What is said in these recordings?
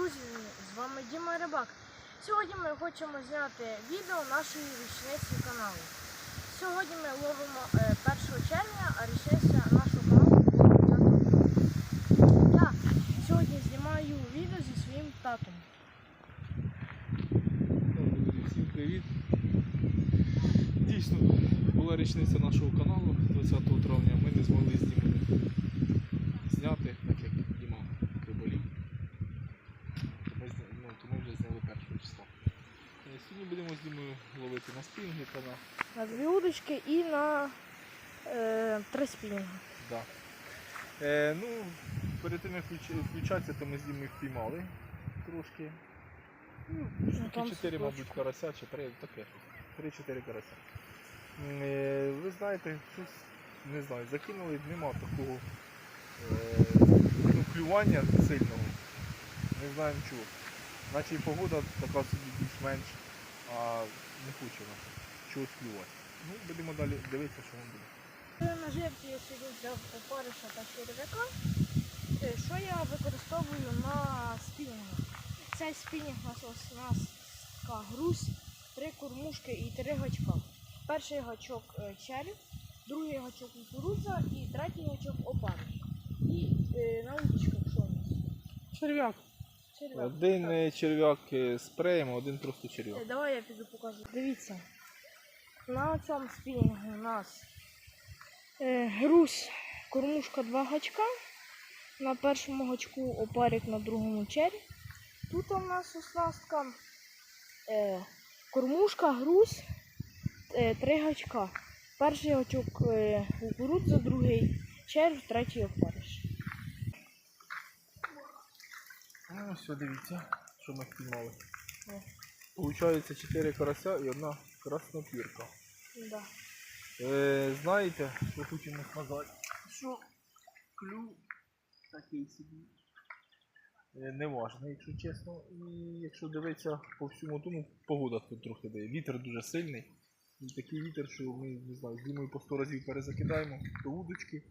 друзі! З вами Діма Рибак. Сьогодні ми хочемо зняти відео нашої річниці каналу. Сьогодні ми ловимо е, 1 червня, а річниця нашого каналу буде 20 Я сьогодні знімаю відео зі своїм татом. Всім привіт. Дійсно, була річниця нашого каналу 20 травня. Ми не змогли з Дімою зняти, так як Діма приболів. Ми, зня- ну, то ми вже зняли 1 числа. Е, Сьогодні будемо з Дімою ловити на спінги та на. На дві удочки і на е, три спінінги. Да. Е, ну, перед тим як включатися, то ми з Дімою впіймали трошки. Ну, там штуки 4, мабуть, карася чи 3, таке. 3-4 карася. Е, Ви знаєте, щось, не знаю, закинули, нема такого е, ну, клювання сильного. Не знаємо чого. Наче і погода така собі більш-менш, а не хоче нас чогось клювати. Ну, будемо далі дивитися, що воно буде. На жерці я сьогодні взяв опариша та черв'яка. Е, Що я використовую на спінінг? Цей спінінг у нас ось у нас така груз, три кормушки і три гачка. Перший гачок е, червь, другий гачок кукурудза і третій гачок опариш. І е, на удочках що у нас? Черв'як. Черв'як. Один е, черв'як е, спреєм, один просто черв'як. Е, Давай я піду покажу. Дивіться. На цьому спінінгу у нас груз, кормушка два гачка. На першому гачку опарик на другому чері. Тут у нас оснастка кормушка, груз, три гачка. Перший гачок кукурудза, другий червь, третій опариш. Ну, все, дивіться, що ми впіймали. Получається 4 карася і одна краснопірка. Да. Е, знаєте, що хочемо сказати? Що клюв такий собі. Е, неважний, якщо чесно. І якщо дивитися по всьому тому, погода тут трохи дає. Вітер дуже сильний. І такий вітер, що ми не знаю, з Дімою по 100 разів перезакидаємо то удочки,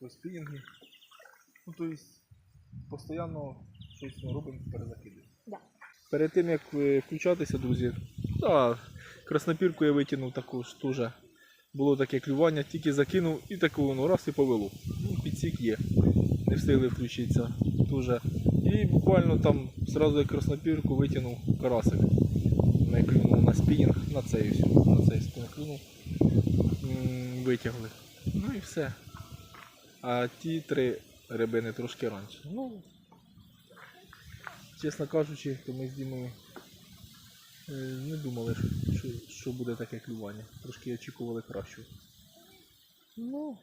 то спінінги. Ну, тобто, постійно щось робимо, перезакидуємо. Да. Перед тим як е, включатися, друзі, та, краснопірку я витягнув також теж. Було таке клювання, тільки закинув і таке воно раз і повело. Ну, підсік є. Не встигли включитися теж. І буквально там зразу як краснопірку витягнув карасик. Не клюнув на спінінг, на цей ось, на цей спінінг клюнув. Витягли. Ну і все. А ті три рибини трошки раніше. Ну, чесно кажучи, то ми з Дімою е, не думали, що, що, буде таке клювання. Трошки очікували кращого. Ну,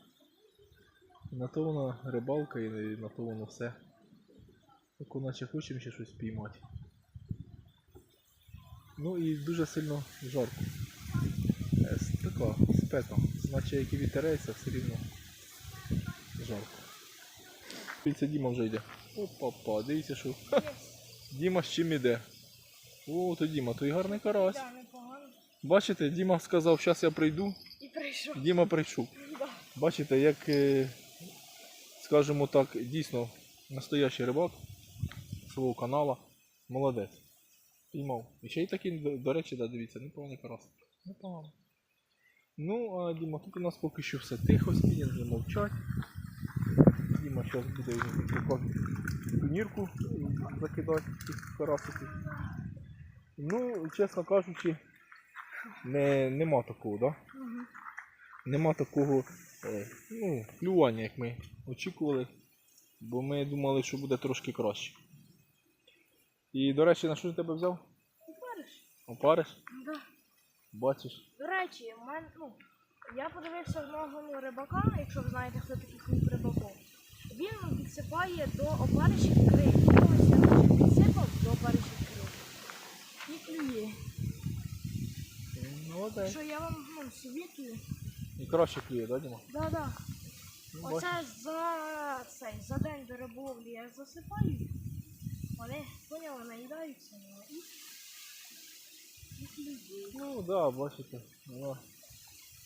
на то воно рибалка і на то воно все. Так наче хочемо ще щось піймати. Ну і дуже сильно жарко. Е, Така спека. Наче як і вітерець, все рівно жарко. Дивіться, Діма вже йде. Опа-па, дивіться, що Діма з чим іде. О, то Діма, той гарний карась. Да, непогано. Бачите, Діма сказав, зараз я прийду. І прийшов. Діма прийшов. Да. Бачите, як, е, скажімо так, дійсно настоящий рибак свого канала. Молодець. Піймав. І ще й такий, до, до речі, да, дивіться, непоганий карась. Непогано. Ну, а Діма, тут у нас поки що все тихо, спінінги мовчать. Зараз буде турнірку закидати цих карасиків. Ну, чесно кажучи, не, нема такого. Да? Мгм. нема такого е, ну, клювання, як ми очікували, бо ми думали, що буде трошки краще. І, до речі, на що ти тебе взяв? Опариш? Опариш? Да. Бачиш? До речі, в мен, ну, я подивився одного рибака, якщо ви знаєте, хто такий клуб рибаков. Він підсипає до опарищів крив. Ось я вже підсипав до опарищів крив. І клює. Молодець. Що я вам ну, совітую. І краще клює, да, Діма? Да, да. Ну, бачиш. Оце за цей за день до риболовлі я засипаю. Вони поняли, наїдаються ну, і. Ну так, да, бачите. Ну,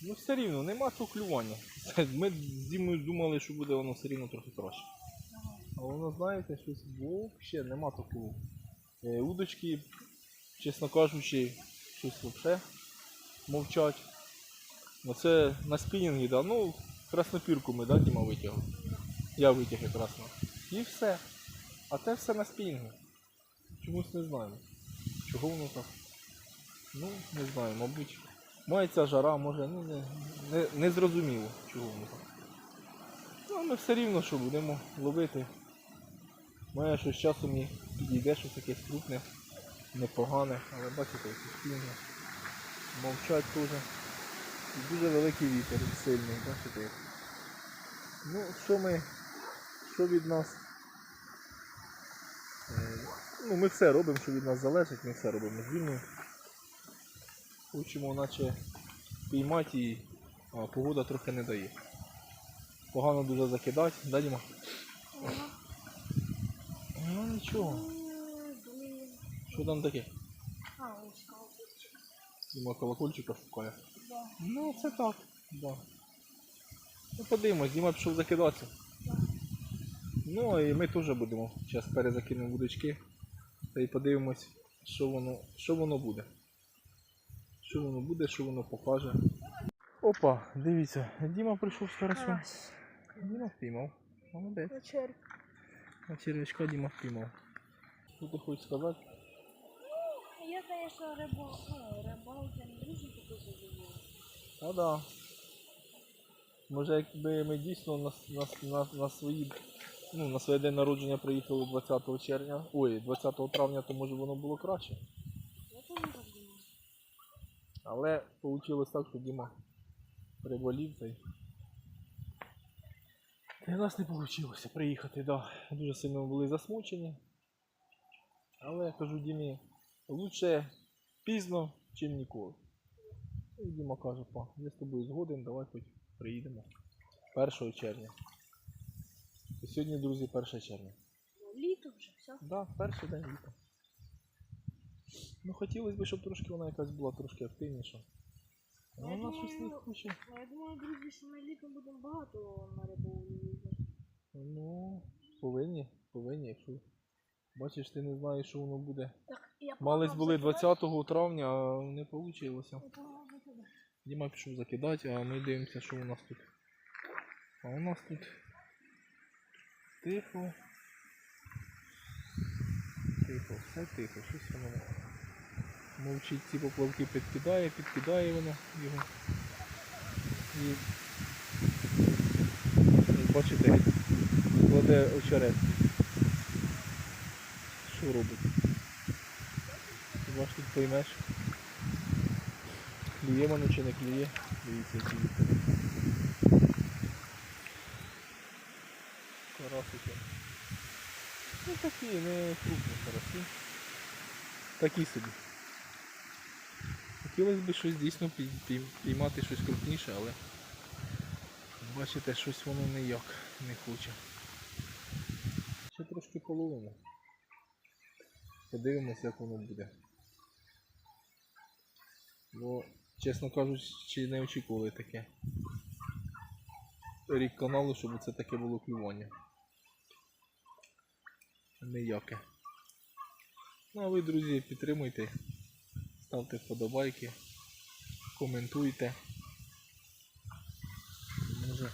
ну все рівно, нема того клювання. Ми з Дімою думали, що буде воно все рівно трохи краще. А воно, знаєте, щось взагалі нема такого. Е, удочки, чесно кажучи, щось взагалі мовчать. Оце на спінінгі, да, ну, краснопірку ми, да, Діма витягли. Я витяг якраз. І все. А те все на спінінгу. Чомусь не знаємо. Чого воно так? Ну, не знаю, мабуть. Має ця жара, може, ну не, не, не зрозуміло, чого воно так. Ну, ми все рівно, що будемо ловити. Має щось часом і підійде щось якесь крупне, непогане, але бачите, спільні. Мовчать теж. І дуже великий вітер, сильний, бачите. Ну, що ми, що від нас? Е, Ну, ми все робимо, що від нас залежить, ми все робимо з. Хочемо наче піймати її, а погода трохи не дає. Погано дуже закидати, да, Діма? Ага. Ну нічого. Що там таке? А, ось колокольчик. Діма колокольчика шукає. Да. Ну, це так, да. Ну подивимось, Діма пішов закидатися. Ну і ми теж будемо. Зараз перезакинемо вудочки. Та й подивимось, що воно, що воно буде. Що воно буде, що воно покаже. Опа, дивіться, Діма прийшов з карасем. Діма впіймав. Молодець. Вечер. На червячка Діма впіймав. Що ти хочеш сказати? Я, конечно, рыбал, ну, рыбалки не дуже такой задоволений. А да. Може, якби ми дійсно на, на, на, на свої. Ну, на своє день народження приїхали 20 червня. Ой, 20 травня, то може воно було краще. Я тоже так думаю. Але вийшло так, що Діма приболів та й. Та й у нас не вийшло приїхати, да. Дуже сильно були засмучені. Але я кажу Дімі, лучше пізно, чим ніколи. І Діма каже, па, я з тобою згоден, давай хоч приїдемо 1 червня. І сьогодні, друзі, 1 червня. Літо вже, все. Да, перший день літа. Ну хотілося б, щоб трошки вона якась була трошки активніша. А Я вона щось не думаю, хоче. Ну, я думаю, друзі, що ми літом будемо багато на їздити. Ну, повинні, повинні, якщо. Бачиш, ти не знаєш, що воно буде. Так, я Мались погнав були закидати. 20 травня, а не вийшло. Я погнав закидати. Діма пішов закидати, а ми дивимося, що у нас тут. А у нас тут тихо. Тихо, все тихо, щось воно мовчить ці поплавки підкидає, підкидає воно його. І бачите, кладе очерет. Що робить? Хіба ж тут поймеш? Клює воно чи не клює? Дивіться, які вітер. Карасики. Ну такі, не крупні караси. Такі собі. Хотілося б щось дійсно пій- піймати щось крупніше, але бачите, щось воно ніяк не хоче. Ще трошки половимо. Подивимось, як воно буде. Бо, чесно кажучи, не очікували таке. Рік каналу, щоб це таке було клювання. Ніяке. Ну а ви, друзі, підтримуйте, ставте вподобайки, коментуйте. Може.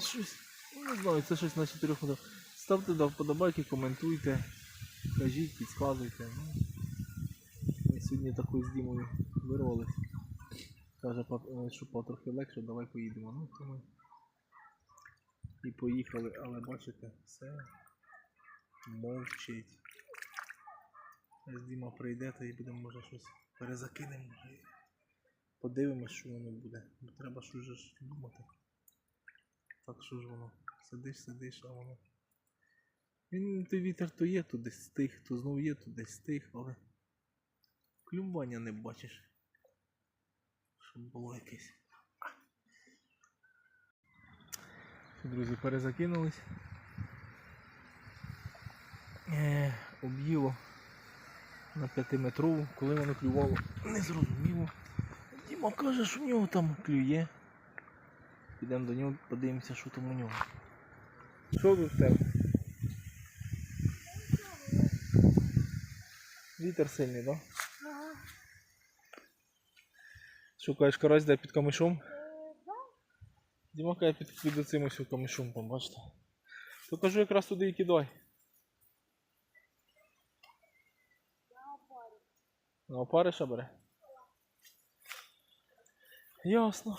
Щось. ну, Не знаю, це щось на чотирьох подоб... Ставте да, вподобайки, коментуйте, кажіть, підказуйте. Ну, ми сьогодні такою з Дімою вирвались. Каже, е, що потрохи легше, давай поїдемо. Ну, то ми і поїхали, але бачите, все мовчить. Зараз Діма прийде, то і будемо може щось перезакинемо. Подивимось, що воно буде. Бо треба щось ж думати. Так що ж воно? Сидиш, сидиш, а воно. Він той вітер то є, десь стих, то знов є, десь стих, але клювання не бачиш. Щоб було якесь. Друзі, перезакинулись е, об'їло на 5-метрову, коли воно клювало, не зрозуміло. Діма каже, що в нього там клює. Підемо до нього, подивимося, що там у нього. Що тут тебе? Вітер сильний, так? Да? Ага. Шукаєш карась, де під камишом? Дімака я під, під оцим ось камишом там, бачите. То кажу якраз туди і кидай. На опариша бере? Ясно.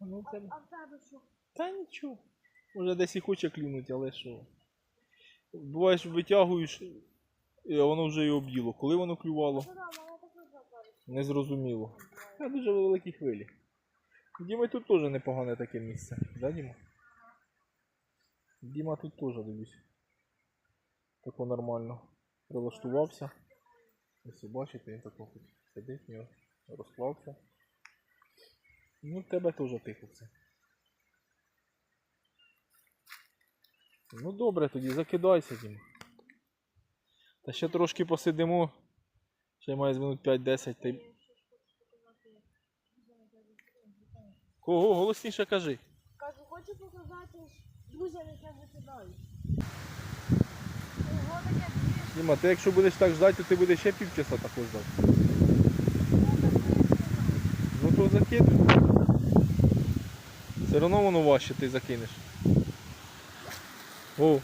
Ну, тебе... А в тебе що? Та нічого. Може десь і хоче клюнути, але що. Буває, що витягуєш, і воно вже і об'їло. Коли воно клювало, Ну також запарить. незрозуміло. Дуже великі хвилі. Діма тут теж непогане таке місце. Да, Діма? Діма тут теж дивлюсь. Тако нормально. Прилаштувався. Ось бачите, він тут сидить, в нього розклався. Ну, в тебе теж тихо. Ну добре тоді, закидайся, Діма. Та ще трошки посидимо. Ще має з минут 5-10 та й. Кого? Голосніше кажи. Кажу, хочу показати, друзям, яке викидають. Ого, таке Діма, ти якщо будеш так ждати, то ти будеш ще півчаса так ждати. Ну то закидуй. Все одно воно важче ти закинеш. О! Ну,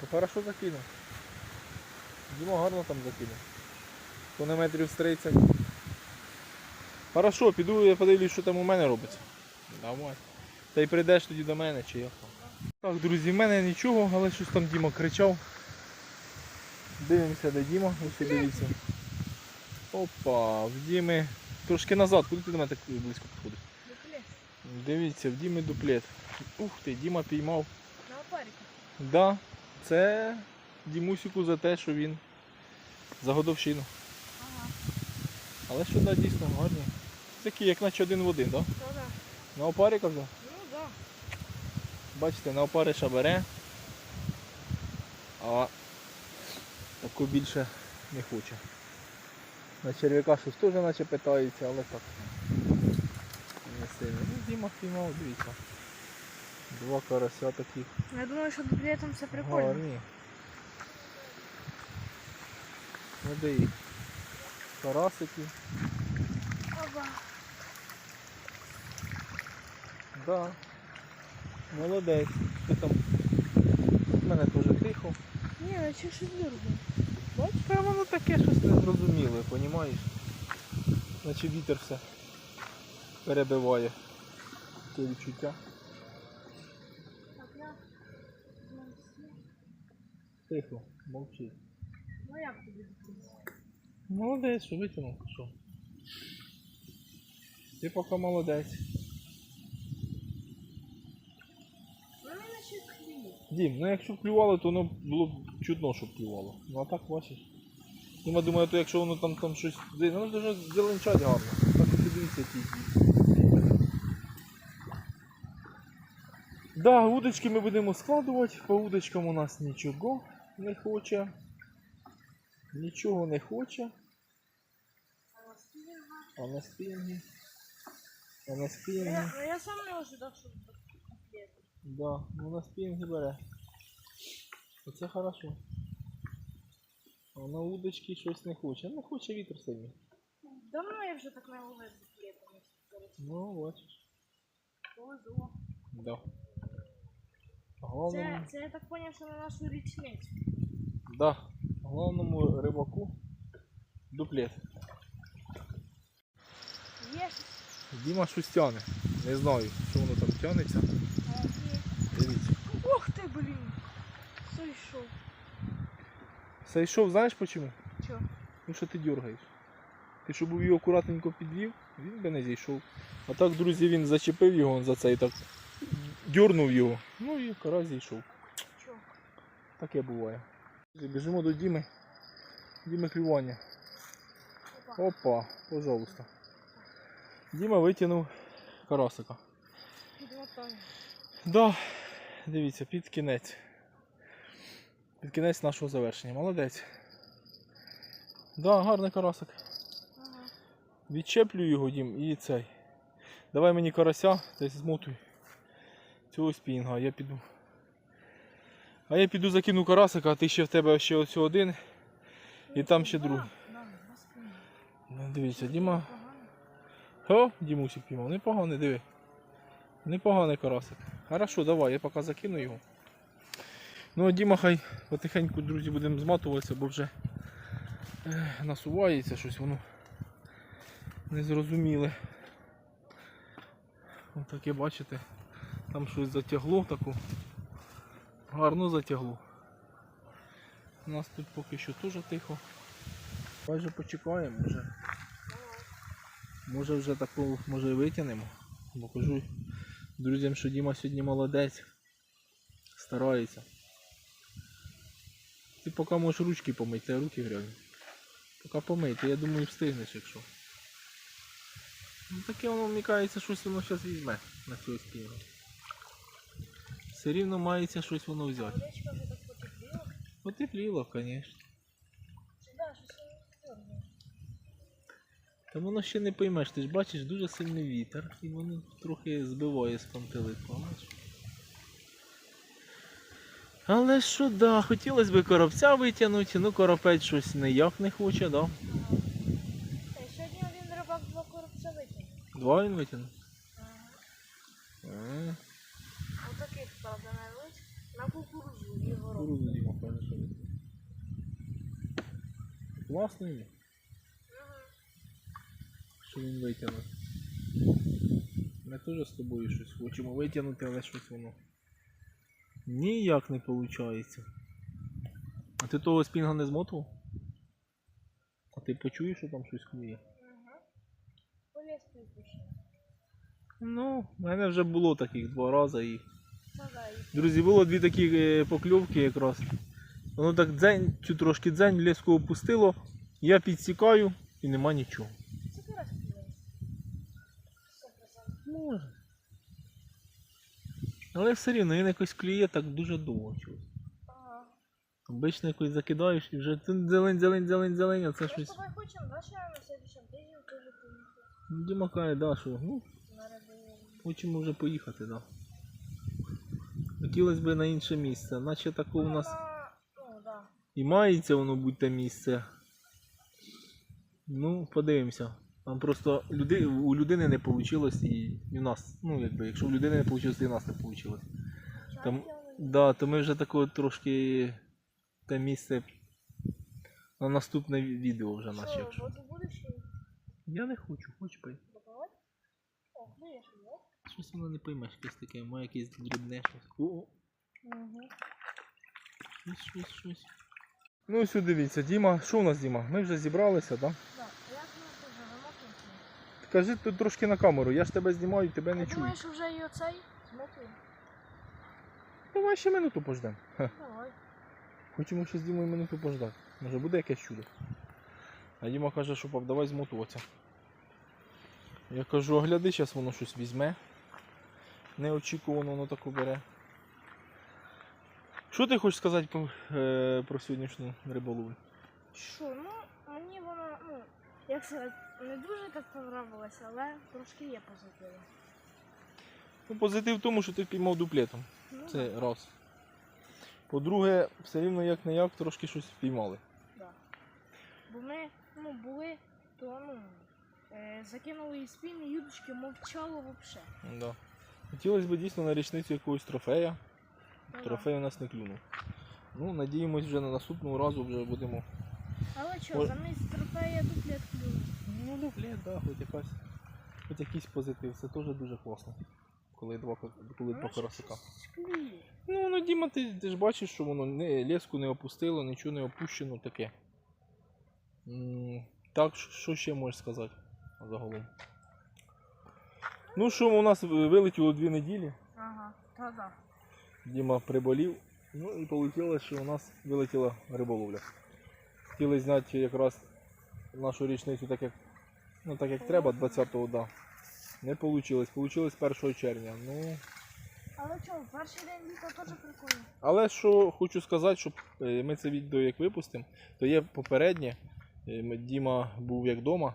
То хорошо закинув. Діма гарно там закинув. То на метрів з 30. Хорошо, піду я подивлюсь, що там у мене робиться. Давай. Та й прийдеш тоді до мене чи там. Так, друзі, в мене нічого, але щось там Діма кричав. Дивимося, де Діма, ось дивіться. Опа, в Діми. Трошки назад, куди ти до мене так близько підходиш? дуплет. Дивіться, в Діми дуплет. Ух ти, Діма піймав. На опаріка. Да, це Дімусіку за те, що він за годовщину. Ага. Але що да, дійсно гарні. Такі, як наче один в один, да? То да. На опаріка вже. Ну да. Бачите, на опариша бере, а таку більше не хоче. На черв'яка щось теж наче питається, але так. Не сильно. Ну, Діма піймав, дивіться. Два карася таких. Я думаю, що дуплетом це прикольно. Гарні. Ну де їх? Карасики. Оба. Да. Молодець. Що там? У мене теж тихо. Наче щось дурно. Бач, та воно таке щось незрозуміле, понімаєш? Наче вітер все перебиває. Це відчуття. Тихо, мовчи. Ну як тобі? Молодець, що витягнув, що? Ти поки молодець. Ну. Дім, ну якщо б клювало, то воно було б чудно, щоб клювало. Ну а так бачиш. Ну, я думаю, то якщо воно там, там щось. Ну дуже зеленчать гарно. Так от дивіться які. Да, удочки ми будемо складувати. По удочкам у нас нічого не хоче. Нічого не хоче. А на спінгі. А на спінгі. Я, ну, я сам не ожидав, що. Да, ну на спінги бере. Оце хорошо. А на удочки щось не хоче. Не хоче вітер сильний. Давно я вже так не ловив дуплетом. якщо Ну, бачиш. Повезло. Да. Це, Головному, це я так зрозумів, що на нашу річницю. да. Головному рибаку дуплет. Є. Діма щось тяне. Не знаю, що воно там тянеться. А, є. Дивіться. Ох ти, блін. Сойшов. Все йшов, знаєш почому? Чо? Ну що ти дергаєш? Ти щоб був його акуратненько підвів, він би не зійшов. А так, друзі, він зачепив його за цей так дьорнув його. Ну і карась зійшов. Чо? Таке буває. Біжимо до Діми. Діми клювання. Опа. Опа, пожалуйста. Діма витягнув карасика. Да, дивіться, під кінець. Під кінець нашого завершення. Молодець. Да, гарний карасик. Ага. Відчеплю його дім і цей. Давай мені карася, десь змотуй. Цього спінга, я піду. А я піду закину карасика, а ти ще в тебе ще ось один. І там ще другий. Ну, Дивіться, Діма. О, Дімусик піймав. Непоганий, диви. Непоганий карасик. Хорошо, давай, я поки закину його. Ну, а Діма хай потихеньку, друзі, будемо зматуватися, бо вже е, насувається щось воно незрозуміле. Ось таке бачите, там щось затягло таку. Гарно затягло. У нас тут поки що теж тихо. Майже почекаємо, може. Може вже таку може витягнемо. Бо кажу друзям, що Діма сьогодні молодець. Старається. Ти поки можеш ручки помити, а руки грязні. Поки помити, я думаю встигнеш, якщо. Ну таке воно вмікається, щось воно зараз візьме на цього спінгу. Все рівно мається щось воно взяти. Водичка вже так потепліла. Потепліло, звісно. Та воно ще не поймеш, ти ж бачиш дуже сильний вітер і воно трохи збиває з пантелику. Але що да, хотілося б коробця витягнути, ну коропець щось ніяк не хоче, да? Е, Сьогодні один рибак два коробця витягнув. Два він витягнув. Ага. А, Отаких, правда, навелось. На кукурудзу і горох. Кукурудзу певно, що витягнув. Класно він, Ага. що він витягнув. Ми теж з тобою щось хочемо витягнути, але щось воно ніяк не виходить. А ти того спінга не змотував? А ти почуєш, що там щось клює? Ага. Поліз припущено. Ну, в мене вже було таких два рази. І... Друзі, було дві такі е, покльовки якраз. Воно так дзень, цю трошки дзень леску опустило, я підсікаю і нема нічого. це карась плює. Сто процентів. Може. Але все рівно він якось клює так дуже довго чогось. Ага. Обично якось закидаєш і вже тин, зелень, зелень, зелень, зелень, а це Ми з щось. тобою хочемо, да, що на следующем тижні теж поїхати Ну, Діма каже, да, що ну, хочемо вже поїхати, да. Хотілося б на інше місце, наче тако у нас. На- Ну, да. І мається воно бути те місце. Ну, подивимося. Там просто люди, у людини не вийшло і, і в нас. Ну, якби, якщо в людини не вийшло, і в нас не вийшло. Там, да, то ми вже такого трошки те місце на наступне відео вже наче. Що, Якщо. воду будеш чи Я не хочу, хоч пий. допивати? О, клюєш, його? Щось воно не поймеш, якесь таке, має якесь дрібне щось. О, Угу. щось, щось, щось. Ну ось дивіться, Діма, що у нас Діма? Ми вже зібралися, так? Да? Да, а як ми тут вже вимотуємося? Кажи тут трошки на камеру, я ж тебе знімаю, тебе не чую. думаю, що вже і оцей змотує. Давай ще минуту пождемо. Давай. Хочемо ще з Дімою минуту пождати. Може буде якесь чудо. А Діма каже, що пап, давай змотуватися. Я кажу, а гляди, зараз воно щось візьме. Неочікувано воно таку бере. Що ти хочеш сказати про, е, про сьогоднішню риболовлю? Що, ну, мені вона, ну, як сказати, не дуже так понравилось, але трошки є позитиви. Ну, позитив в тому, що ти піймав дуплетом. Ну, Це раз. По-друге, все рівно як не як трошки щось впіймали. да. Бо ми, ну, були, то, ну, е, закинули і спін, і юдочки мовчало взагалі. Да. Хотілося б дійсно на річницю якогось трофея. Ну, да. Трофей у нас не клюнув. Ну, надіємось, вже на наступного разу вже будемо. Але що, Ой. замість трофея дуплет клює. Да, хоч якась. Хоч якийсь позитив. Це теж дуже класно. Коли два, коли два карасика. Ну, ну Діма, ти, ти ж бачиш, що воно не, леску не опустило, нічого не опущено таке. Так, що- що ще можеш сказати загалом? Ну що, у нас вилетіло дві неділі. Ага, та-да. Діма приболів. Ну і вийшло, що у нас вилетіла риболовля. Хотіли зняти якраз нашу річницю так як, ну, так як треба, 20-го, да. Не вийшло. Вийшло 1 червня. Ну, Але що, перший день літа теж прикольно. але що хочу сказати, щоб е, ми це відео як випустимо, то є попереднє. Е, ми- Діма був як вдома,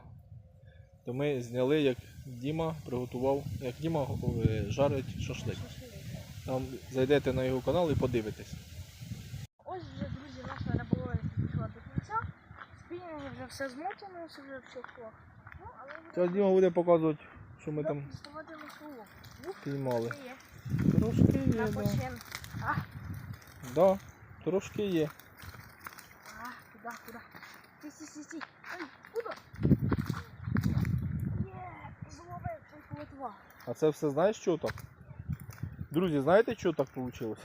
то ми зняли, як Діма приготував, як Діма е, жарить шашлик. Шашлик. Там зайдете на його канал і подивитесь. Ось вже, друзі, наша риболовля підійшла до кінця. все змотано, все вже все клас. Зараз Діма буде показувати, що ми там піймали. Трошки є, На да. Да, трошки є. а, куди, куди? Ти, сі, сі, сі. А це все знаєш що так? Друзі, знаєте, що так вийшло?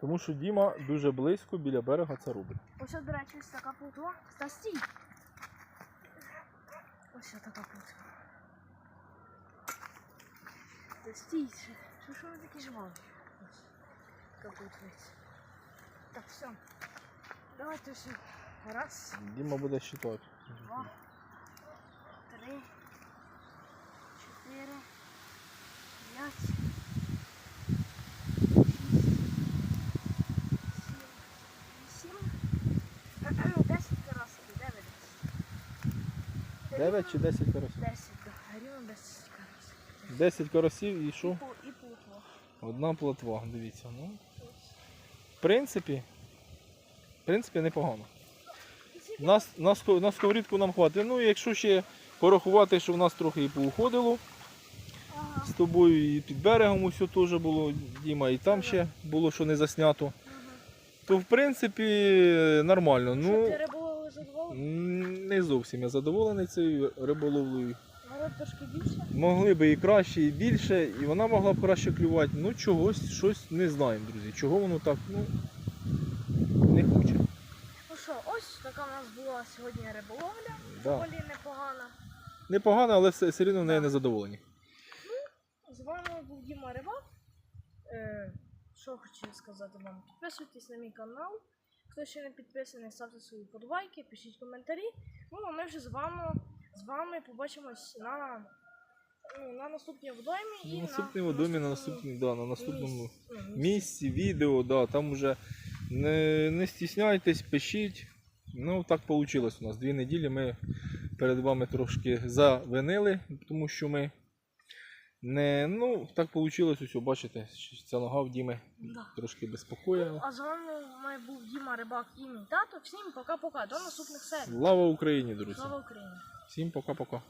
Тому що Діма дуже близько біля берега це робить. Ось, до речі, ось така плотва. Та стій. Ось така плотва. Та стій. Що, що, що ви такі жваві? Ось, така плотвиця. Так, все. Давайте все. Раз, Діма буде считати. два, три, чотири, п'ять, 9 чи 10 коросів? 10 догарів, 10 коросів. 10 коросів і що? І плотва. Одна плотва, дивіться. ну. В принципі, в принципі, непогано. На, на, сковорідку нам хватить. Ну, якщо ще порахувати, що в нас трохи і поуходило. Ага. З тобою і під берегом усе теж було, Діма, і там ага. ще було, що не заснято. Ага. То в принципі нормально. Що ну, не зовсім я задоволений цією риболовлею. Трошки більше? Могли би і краще, і більше, і вона могла б краще клювати. Ну чогось, щось не знаємо, друзі. Чого воно так, ну не хоче. Ну що, ось така у нас була сьогодні риболовля. Да. Доволі непогана. Непогано, але все, все рівно в неї не задоволені. З вами був Діма Рибак. Е, що хочу сказати вам? Підписуйтесь на мій канал. Хто ще не підписаний, ставте свої подобайки, пишіть коментарі. Ну а ми вже з вами, з вами побачимось на, ну, на наступній водоймі і На наступній водомі, на наступній, да, на наступному місці. Ну, місці. місці, відео, да, там вже не, не стісняйтесь, пишіть. Ну, так вийшло у нас. Дві неділі ми перед вами трошки завинили, тому що ми не. Ну, так вийшло, ось, бачите, що ця нога в Діми Да. трошки безпокоїла. А з вами має був Діма Рибак і мій тато. Всім пока-пока. До наступних серій. Слава Україні, друзі! Слава Україні! Всім пока-пока.